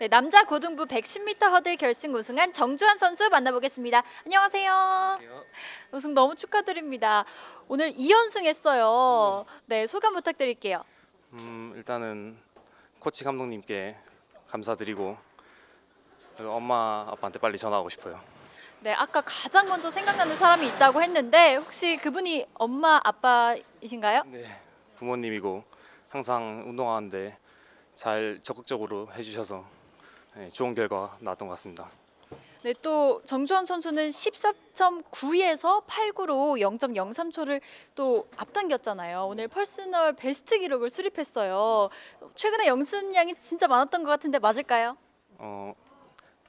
네, 남자 고등부 110m 허들 결승 우승한 정주환 선수 만나보겠습니다. 안녕하세요. 우승 너무 축하드립니다. 오늘 2연승했어요. 네, 소감 부탁드릴게요. 음, 일단은 코치 감독님께 감사드리고 그리고 엄마 아빠한테 빨리 전화하고 싶어요. 네, 아까 가장 먼저 생각나는 사람이 있다고 했는데 혹시 그분이 엄마 아빠이신가요? 네, 부모님이고 항상 운동하는데 잘 적극적으로 해주셔서 네, 좋은 결과 나왔던 것 같습니다. 네, 또 정주환 선수는 14.9에서 8구로 0.03초를 또 앞당겼잖아요. 오늘 퍼스널 베스트 기록을 수립했어요. 최근에 연습량이 진짜 많았던 것 같은데 맞을까요? 어,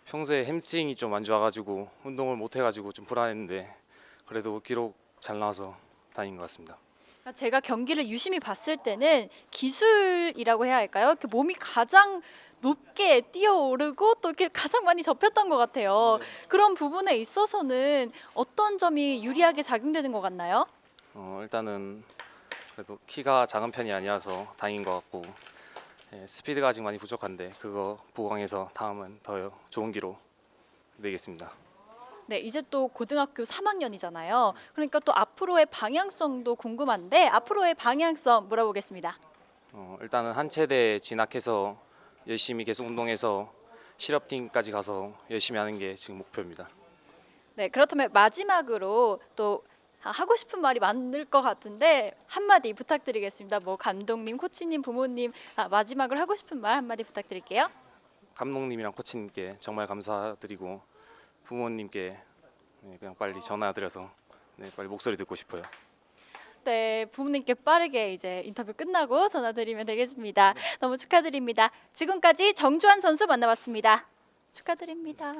평소에 햄스트링이 좀 안 좋아가지고 운동을 못 해가지고 좀 불안했는데 그래도 기록 잘 나와서 다행인 것 같습니다. 그러니까 제가 경기를 유심히 봤을 때는 기술이라고 해야 할까요? 그 몸이 가장 높게 뛰어오르고 또 이렇게 가장 많이 접혔던 것 같아요. 그런 부분에 있어서는 어떤 점이 유리하게 작용되는 것 같나요? 어, 일단은 그래도 키가 작은 편이 아니라서 다행인 것 같고 예, 스피드가 아직 많이 부족한데 그거 보강해서 다음은 더 좋은 기록 내겠습니다. 네, 이제 또 고등학교 3학년이잖아요. 그러니까 또 앞으로의 방향성도 궁금한데 앞으로의 방향성 물어보겠습니다. 어, 일단은 한 체대 진학해서 열심히 계속 운동해서 실업팀까지 가서 열심히 하는 게 지금 목표입니다. 네, 그렇다면 마지막으로 또 하고 싶은 말이 많을 것 같은데 한마디 부탁드리겠습니다. 뭐 감독님, 코치님, 부모님 아, 마지막으로 하고 싶은 말 한마디 부탁드릴게요. 감독님이랑 코치님께 정말 감사드리고 부모님께 네, 그냥 빨리 전화드려서 네, 빨리 목소리 듣고 싶어요. 네, 부모님께 빠르게 이제 인터뷰 끝나고 전화드리면 되겠습니다. 너무 축하드립니다. 지금까지 정주환 선수 만나봤습니다. 축하드립니다.